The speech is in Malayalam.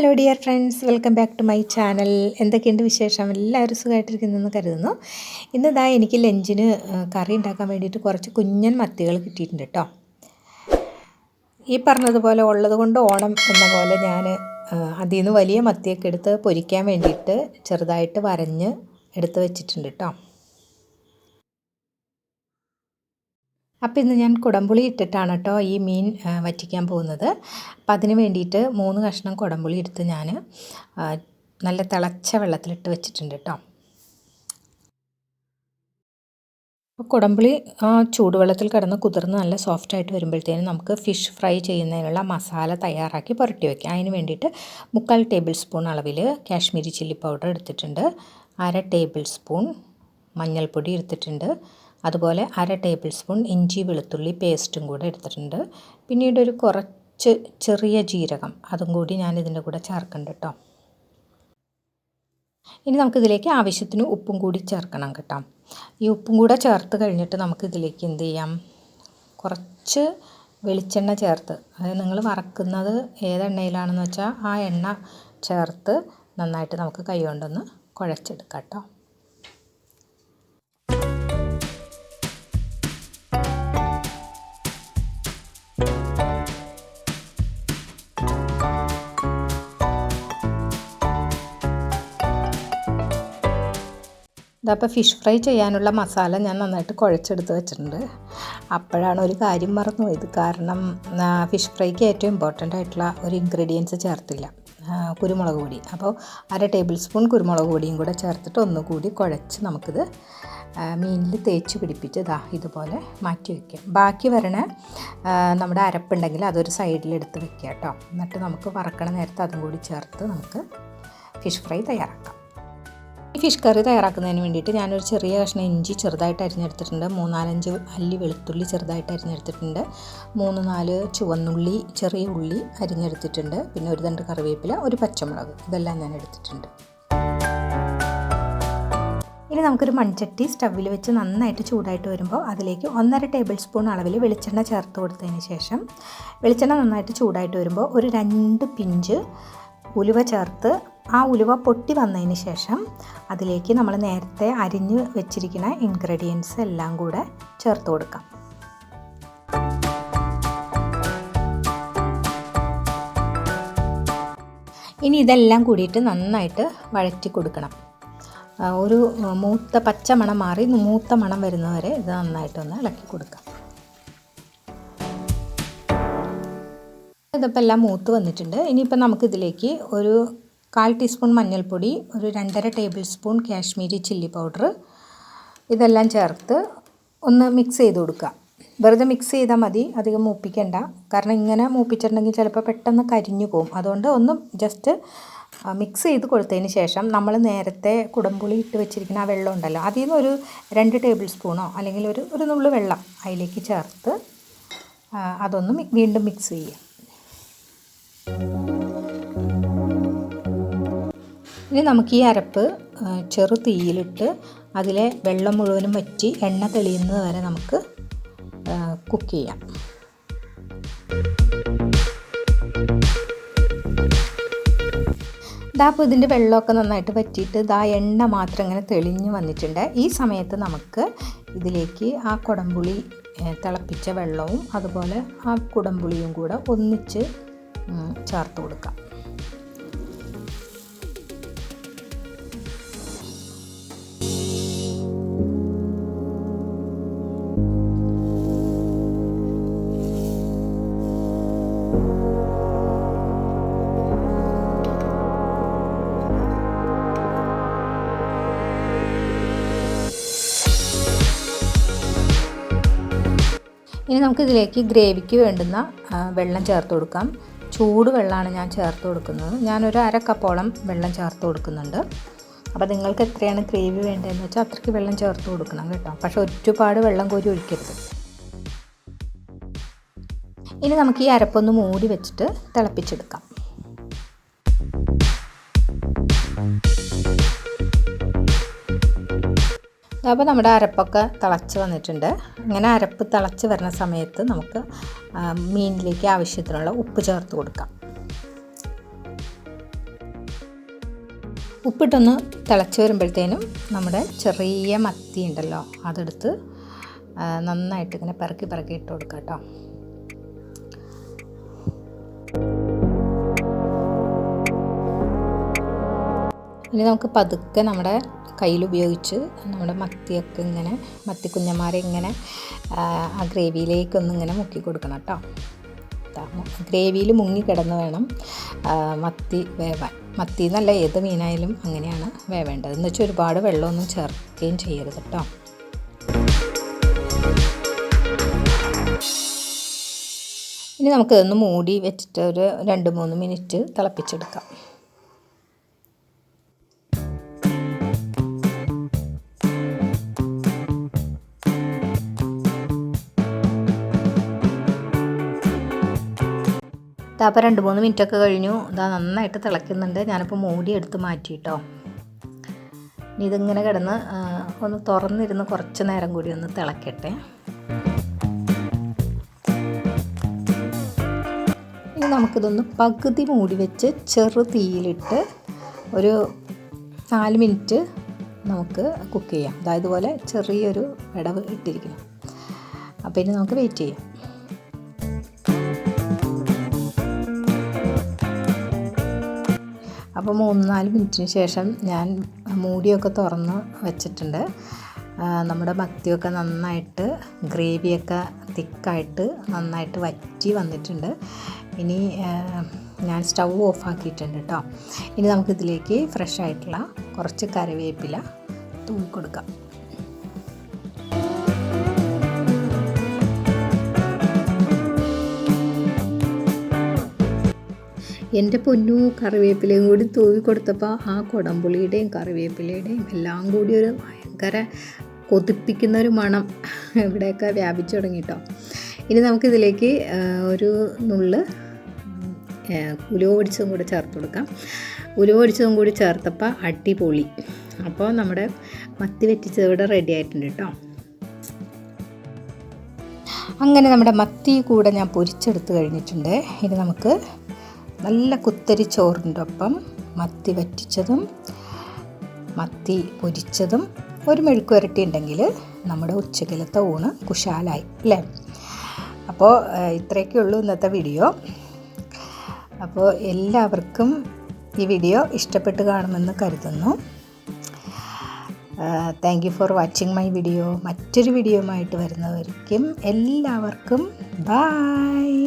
Hello dear friends welcome back to my channel എന്തൊക്കെയുണ്ട് വിശേഷം? എല്ലാവരും സുഖമായിട്ടിരിക്കുന്നതെന്ന് കരുതുന്നു. ഇന്ന് ഇതാ എനിക്ക് ലഞ്ചിന് കറി ഉണ്ടാക്കാൻ വേണ്ടിയിട്ട് കുറച്ച് കുഞ്ഞൻ മത്തികൾ കിട്ടിയിട്ടുണ്ട് കേട്ടോ ഈ പറഞ്ഞതുപോലെ ഉള്ളത് കൊണ്ട് ഓണം എന്ന പോലെ ഞാൻ അതിൽ നിന്ന് വലിയ മത്തിയൊക്കെ എടുത്ത് പൊരിക്കാൻ വേണ്ടിയിട്ട് ചെറുതായിട്ട് വരഞ്ഞ് എടുത്ത് വെച്ചിട്ടുണ്ട് കേട്ടോ അപ്പോൾ ഇന്ന് ഞാൻ കുടംപുളി ഇട്ടിട്ടാണ് കേട്ടോ ഈ മീൻ വറ്റിക്കാൻ പോകുന്നത്. അപ്പോൾ അതിന് വേണ്ടിയിട്ട് മൂന്ന് കഷ്ണം കുടംപുളി എടുത്ത് ഞാൻ നല്ല തിളച്ച വെള്ളത്തിലിട്ട് വെച്ചിട്ടുണ്ട് കേട്ടോ കുടംപുളി ചൂടുവെള്ളത്തിൽ കിടന്ന് കുതിർന്ന് നല്ല സോഫ്റ്റ് ആയിട്ട് വരുമ്പോഴത്തേനും നമുക്ക് ഫിഷ് ഫ്രൈ ചെയ്യുന്നതിനുള്ള മസാല തയ്യാറാക്കി പുരട്ടി വയ്ക്കാം അതിന് വേണ്ടിയിട്ട് മുക്കാൽ ടേബിൾ സ്പൂൺ അളവിൽ കാശ്മീരി ചില്ലി പൗഡർ എടുത്തിട്ടുണ്ട്. അര ടേബിൾ സ്പൂൺ മഞ്ഞൾപ്പൊടി എടുത്തിട്ടുണ്ട്. അതുപോലെ അര ടേബിൾ സ്പൂൺ ഇഞ്ചി വെളുത്തുള്ളി പേസ്റ്റും കൂടെ എടുത്തിട്ടുണ്ട്. പിന്നീട് ഒരു കുറച്ച് ചെറിയ ജീരകം അതും കൂടി ഞാൻ ഇതിന്റെ കൂടെ ചേർക്കുന്നുണ്ട് കേട്ടോ. ഇനി നമുക്കിതിലേക്ക് ആവശ്യത്തിന് ഉപ്പും കൂടി ചേർക്കണം കേട്ടോ. ഈ ഉപ്പും കൂടെ ചേർത്ത് കഴിഞ്ഞിട്ട് നമുക്കിതിലേക്ക് എന്ത് ചെയ്യാം? കുറച്ച് വെളിച്ചെണ്ണ ചേർത്ത് അതായത് നിങ്ങൾ വറക്കുന്നത് ഏതെണ്ണയിലാണെന്ന് വെച്ചാൽ ആ എണ്ണ ചേർത്ത് നന്നായിട്ട് നമുക്ക് കൈ കൊണ്ടൊന്ന് കുഴച്ചെടുക്കാം കേട്ടോ. ഇതപ്പോൾ ഫിഷ് ഫ്രൈ ചെയ്യാനുള്ള മസാല ഞാൻ നന്നായിട്ട് കുഴച്ചെടുത്ത് വെച്ചിട്ടുണ്ട്. അപ്പോഴാണ് ഒരു കാര്യം മറന്നു പോയത് കാരണം ഫിഷ് ഫ്രൈക്ക് ഏറ്റവും ഇമ്പോർട്ടന്റ് ആയിട്ടുള്ള ഒരു ഇൻഗ്രീഡിയൻസ് ചേർത്തില്ല. കുരുമുളക് പൊടി. അപ്പോൾ അര ടേബിൾ സ്പൂൺ കുരുമുളക് പൊടിയും കൂടെ ചേർത്തിട്ട് ഒന്നുകൂടി കുഴച്ച് നമുക്കിത് മീനിൽ തേച്ച് പിടിപ്പിച്ച് ഇതാ ഇതുപോലെ മാറ്റി വയ്ക്കാം ബാക്കി വരണ നമ്മുടെ അരപ്പുണ്ടെങ്കിൽ അതൊരു സൈഡിലെടുത്ത് വെക്കുക കേട്ടോ. എന്നിട്ട് നമുക്ക് വറക്കണ നേരത്തെ അതും കൂടി ചേർത്ത് നമുക്ക് ഫിഷ് ഫ്രൈ തയ്യാറാക്കാം. ഈ ഫിഷ് കറി തയ്യാറാക്കുന്നതിന് വേണ്ടിയിട്ട് ഞാനൊരു ചെറിയ കഷ്ണം ഇഞ്ചി ചെറുതായിട്ട് അരിഞ്ഞെടുത്തിട്ടുണ്ട്. മൂന്നാലഞ്ച് അല്ലി വെളുത്തുള്ളി ചെറുതായിട്ട് അരിഞ്ഞെടുത്തിട്ടുണ്ട്. മൂന്ന് നാല് ചുവന്നുള്ളി ചെറിയ ഉള്ളി അരിഞ്ഞെടുത്തിട്ടുണ്ട്. പിന്നെ ഒരു തണ്ട് കറിവേപ്പില ഒരു പച്ചമുളക്. ഇതെല്ലാം ഞാൻ എടുത്തിട്ടുണ്ട്. ഇനി നമുക്കൊരു മൺചട്ടി സ്റ്റവിൽ വെച്ച് നന്നായിട്ട് ചൂടായിട്ട് വരുമ്പോൾ അതിലേക്ക് ഒന്നര ടേബിൾ സ്പൂൺ അളവിൽ വെളിച്ചെണ്ണ ചേർത്ത് കൊടുത്തതിന് ശേഷം വെളിച്ചെണ്ണ നന്നായിട്ട് ചൂടായിട്ട് വരുമ്പോൾ ഒരു രണ്ട് പിഞ്ച് ഉലുവ ചേർത്ത് ആ ഉലുവ പൊട്ടി വന്നതിന് ശേഷം അതിലേക്ക് നമ്മൾ നേരത്തെ അരിഞ്ഞ് വെച്ചിരിക്കുന്ന ഇൻഗ്രീഡിയൻസ് എല്ലാം കൂടെ ചേർത്ത് കൊടുക്കാം. ഇനി ഇതെല്ലാം കൂടിയിട്ട് നന്നായിട്ട് വഴറ്റി കൊടുക്കണം. ഒരു മൂത്ത പച്ച മണം മാറി മൂത്ത മണം വരുന്നവരെ ഇത് നന്നായിട്ടൊന്ന് ഇളക്കി കൊടുക്കാം. ഇതിപ്പോൾ എല്ലാം മൂത്ത് വന്നിട്ടുണ്ട്. ഇനിയിപ്പോൾ നമുക്കിതിലേക്ക് ഒരു കാൽ ടീസ്പൂൺ മഞ്ഞൾപ്പൊടി ഒരു രണ്ടര table spoon Kashmiri chilli powder ഇതെല്ലാം ചേർത്ത് ഒന്ന് മിക്സ് ചെയ്ത് കൊടുക്കുക. വെറുതെ മിക്സ് ചെയ്താൽ മതി അധികം മൂപ്പിക്കണ്ട. കാരണം ഇങ്ങനെ മൂപ്പിച്ചിട്ടുണ്ടെങ്കിൽ ചിലപ്പോൾ പെട്ടെന്ന് കരിഞ്ഞു പോകും. അതുകൊണ്ട് ഒന്ന് ജസ്റ്റ് മിക്സ് ചെയ്ത് കൊടുത്തതിന് ശേഷം നമ്മൾ നേരത്തെ കുടംപുളി ഇട്ട് വെച്ചിരിക്കുന്ന ആ വെള്ളം ഉണ്ടല്ലോ അതിൽ നിന്ന് ഒരു രണ്ട് ടേബിൾ സ്പൂണോ അല്ലെങ്കിൽ ഒരു ഒരു നുള്ളു വെള്ളം അതിലേക്ക് ചേർത്ത് അതൊന്ന് വീണ്ടും മിക്സ് ചെയ്യുക. ഇനി നമുക്ക് ഈ അരപ്പ് ചെറു തീയിലിട്ട് അതിലെ വെള്ളം മുഴുവനും വറ്റി എണ്ണ തെളിയുന്നത് വരെ നമുക്ക് കുക്ക് ചെയ്യാം. ഇതാ അപ്പോൾ ഇതിന്റെ വെള്ളമൊക്കെ നന്നായിട്ട് വറ്റിയിട്ട് ഇതാ എണ്ണ മാത്രം ഇങ്ങനെ തെളിഞ്ഞ് വന്നിട്ടുണ്ട്. ഈ സമയത്ത് നമുക്ക് ഇതിലേക്ക് ആ കുടംപുളി തിളപ്പിച്ച വെള്ളവും അതുപോലെ ആ കുടംപുളിയും കൂടെ ഒന്നിച്ച് ചേർത്ത് കൊടുക്കാം. ഇനി നമുക്കിതിലേക്ക് ഗ്രേവിക്ക് വേണ്ടുന്ന വെള്ളം ചേർത്ത് കൊടുക്കാം. ചൂട് വെള്ളമാണ് ഞാൻ ചേർത്ത് കൊടുക്കുന്നത്. ഞാനൊരു അര കപ്പോളം വെള്ളം ചേർത്ത് കൊടുക്കുന്നുണ്ട്. അപ്പോൾ നിങ്ങൾക്ക് എത്രയാണ് ഗ്രേവി വേണ്ടതെന്ന് വെച്ചാൽ അത്രയ്ക്ക് വെള്ളം ചേർത്ത് കൊടുക്കണം കേട്ടോ. പക്ഷേ ഒരുപാട് വെള്ളം കോരി ഒഴിക്കരുത്. ഇനി നമുക്ക് ഈ അരപ്പൊന്ന് മൂടി വെച്ചിട്ട് തിളപ്പിച്ചെടുക്കാം. അപ്പോൾ നമ്മുടെ അരപ്പൊക്കെ തിളച്ച് വന്നിട്ടുണ്ട്. ഇങ്ങനെ അരപ്പ് തിളച്ച് വരുന്ന സമയത്ത് നമുക്ക് മീനിലേക്ക് ആവശ്യത്തിനുള്ള ഉപ്പ് ചേർത്ത് കൊടുക്കാം. ഉപ്പിട്ടൊന്ന് തിളച്ച് വരുമ്പോഴത്തേനും നമ്മുടെ ചെറിയ മത്തി ഉണ്ടല്ലോ അതെടുത്ത് നന്നായിട്ട് ഇങ്ങനെ പെറുക്കി പെറുക്കി ഇട്ട് കൊടുക്കുക കേട്ടോ. ഇനി നമുക്ക് പതുക്കെ നമ്മുടെ കയ്യിൽ ഉപയോഗിച്ച് നമ്മുടെ മത്തിയൊക്കെ ഇങ്ങനെ മത്തി കുഞ്ഞന്മാരെ ഇങ്ങനെ ആ, ഗ്രേവിയിലേക്കൊന്ന് ഇങ്ങനെ മുക്കി കൊടുക്കണം കേട്ടോ. ഗ്രേവിയിൽ മുങ്ങി കിടന്ന് വേണം മത്തി വേവാൻ. മത്തി എന്നല്ല ഏത് മീനായാലും അങ്ങനെയാണ് വേവേണ്ടത്. എന്ന് വെച്ചാൽ ഒരുപാട് വെള്ളമൊന്നും ചേർക്കുകയും ചെയ്യരുത് കേട്ടോ. ഇനി നമുക്കിതൊന്ന് മൂടി വെച്ചിട്ട് ഒരു രണ്ട് മൂന്ന് മിനിറ്റ് തിളപ്പിച്ചെടുക്കാം. അപ്പോൾ രണ്ട് മൂന്ന് മിനിറ്റൊക്കെ കഴിഞ്ഞു. ഇതാ നന്നായിട്ട് തിളയ്ക്കുന്നുണ്ട്. ഞാനിപ്പോൾ മൂടി എടുത്ത് മാറ്റി കേട്ടോ ഇനി ഇതിങ്ങനെ കിടന്ന് ഒന്ന് തുറന്നിരുന്ന് കുറച്ച് നേരം കൂടി ഒന്ന് തിളക്കട്ടെ. ഇനി നമുക്കിതൊന്ന് പകുതി മൂടി വെച്ച് ചെറു തീയിലിട്ട് ഒരു നാല് മിനിറ്റ് നമുക്ക് കുക്ക് ചെയ്യാം. അതായത് പോലെ ചെറിയൊരു വിടവ് ഇട്ടിരിക്കണം അപ്പോൾ ഇനി നമുക്ക് വെയിറ്റ് ചെയ്യാം. അപ്പോൾ മൂന്ന് നാല് മിനിറ്റിന് ശേഷം ഞാൻ മൂടിയൊക്കെ തുറന്ന് വെച്ചിട്ടുണ്ട്. നമ്മുടെ മത്തിയൊക്കെ നന്നായിട്ട് ഗ്രേവിയൊക്കെ തിക്കായിട്ട് നന്നായിട്ട് വറ്റി വന്നിട്ടുണ്ട്. ഇനി ഞാൻ സ്റ്റൗ ഓഫ് ആക്കിയിട്ടുണ്ട് കേട്ടോ. ഇനി നമുക്കിതിലേക്ക് ഫ്രഷ് ആയിട്ടുള്ള കുറച്ച് കറിവേപ്പില തൂക്കി കൊടുക്കാം. എന്റെ പൊന്നു കറിവേപ്പിലയും കൂടി തൂവി കൊടുത്തപ്പോൾ ആ കുടംപുളിയുടെയും കറിവേപ്പിലയുടെയും എല്ലാം കൂടി ഒരു ഭയങ്കര കൊതിപ്പിക്കുന്ന ഒരു മണം ഇവിടെയൊക്കെ വ്യാപിച്ചു തുടങ്ങി കേട്ടോ ഇനി നമുക്കിതിലേക്ക് ഒരു നുള്ള് ഉലുവ പൊടിച്ചതും കൂടി ചേർത്ത് കൊടുക്കാം. ഉലുവ പൊടിച്ചതും കൂടി ചേർത്തപ്പോൾ അടിപൊളി. അപ്പോൾ നമ്മുടെ മത്തി വെറ്റിച്ചത് ഇവിടെ റെഡി ആയിട്ടുണ്ട് കേട്ടോ അങ്ങനെ നമ്മുടെ മത്തി കൂടെ ഞാൻ പൊരിച്ചെടുത്ത് കഴിഞ്ഞിട്ടുണ്ട്. ഇനി നമുക്ക് നല്ല കുത്തരി ചോറിന്റെ ഒപ്പം മത്തി വറ്റിച്ചതും മത്തി പൊരിച്ചതും ഒരു മെഴുക്ക് വരട്ടി ഉണ്ടെങ്കിൽ നമ്മുടെ ഉച്ചക്കലത്തെ ഊണ് കുശാലായി അല്ലേ? അപ്പോൾ ഇത്രയൊക്കെ ഉള്ളൂ ഇന്നത്തെ വീഡിയോ. അപ്പോൾ എല്ലാവർക്കും ഈ വീഡിയോ ഇഷ്ടപ്പെട്ട് കാണുമെന്ന് കരുതുന്നു. Thank you for watching my video മറ്റൊരു വീഡിയോയുമായിട്ട് വരുന്നവർക്കും എല്ലാവർക്കും ബായ്